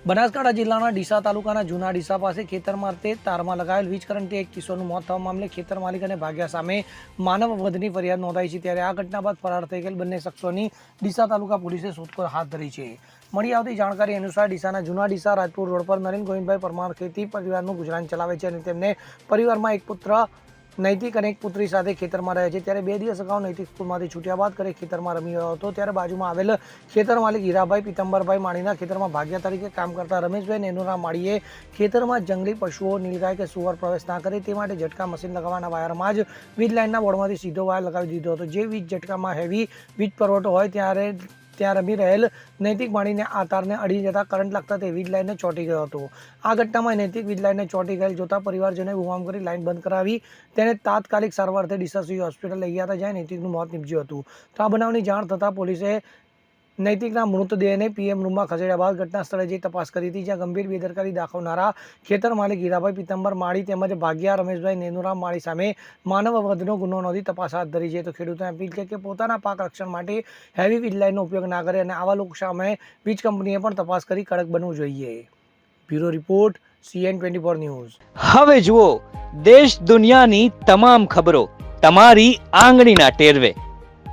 બનાસકાંઠા જિલ્લાના ડીસા તાલુકાના જૂના ડીસા પાસે ખેતરમાં તે તારમાં લગાવેલ વીજ કરંટથી એક કિશોરનું મોત થવા મામલે ખેતર માલિક અને ભાગ્યા સામે માનવ વધની ફરિયાદ નોંધાઈ છે ત્યારે આ ઘટના બાદ ફરાર થઈ ગયેલ બંને શખ્સોની ડીસા તાલુકા પોલીસે શોધખોળ હાથ ધરી છે. મળી આવતી જાણકારી અનુસાર ડીસાના જૂના ડીસા રાજપુર રોડ પર નરેન ગોવિંદભાઈ પરમાર ખેતી પરિવારનું ગુજરાન ચલાવે છે અને તેમને પરિવારમાં એક પુત્ર નૈતિક અને એક પુત્રી સાથે ખેતરમાં રહે છે. ત્યારે બે દિવસ અગાઉ નૈતિક સ્કૂલમાંથી છૂટ્યા બાદ ઘરે ખેતરમાં રમી રહ્યો હતો. ત્યારે બાજુમાં આવેલ ખેતર માલિક હીરાભાઈ પિતંબરભાઈ માળીના ખેતરમાં ભાગ્યા તરીકે કામ કરતા રમેશભાઈ નેનુરા માળીએ ખેતરમાં જંગલી પશુઓ, નીલગાય કે સુવર પ્રવેશ ના કરે તે માટે ઝટકા મશીન લગાવવાના વાયરમાં જ વીજ લાઇનના બોર્ડમાંથી સીધો વાયર લગાવી દીધો હતો. જે વીજ ઝટકામાં હેવી વીજ પુરવઠો હોય ત્યારે ત્યાં રમી રહેલ નૈતિક માળીને આ અડી જતા કરંટ લાગતા તે વીજ લાઇનને ચોંટી ગયો હતો. આ ઘટનામાં નૈતિક વીજ લાઇનને ચોંટી ગયેલ જોતા પરિવારજનોએ બુમામ કરી લાઇન બંધ કરાવી, તેને તાત્કાલિક સારવારથી ડીસા સિવિલ હોસ્પિટલ લઈ ગયા હતા જ્યાં નૈતિકનું મોત નીપજ્યું હતું. તો આ બનાવની જાણ થતાં પોલીસે નૈતિકના મૃતદેહને પીએમ રૂમમાં ખસેડ્યા બાદ ઘટના સ્થળે જઈ તપાસ કરી હતી, જ્યાં ગંભીર બેદરકારી દાખવનારા ખેતર માલિક હીરાભાઈ પિતંબર માળી તેમજ ભાગ્યા રમેશભાઈ નેનુરામ માળી સામે માનવ વધનો ગુનો નોંધી તપાસ હાથ ધરી છે. તો ખેડૂતોને અપીલ છે કે પોતાના પાક રક્ષણ માટે હેવી વીજ લાઇનનો ઉપયોગ ના કરે અને આવા લોકો સામે વીજ કંપનીએ પણ તપાસ કરી કડક બનવું જોઈએ. Bureau report, CN twenty four news. હવે જુઓ, દેશ દુનિયાની તમામ ખબરો તમારી આંગળીના ટેરવે.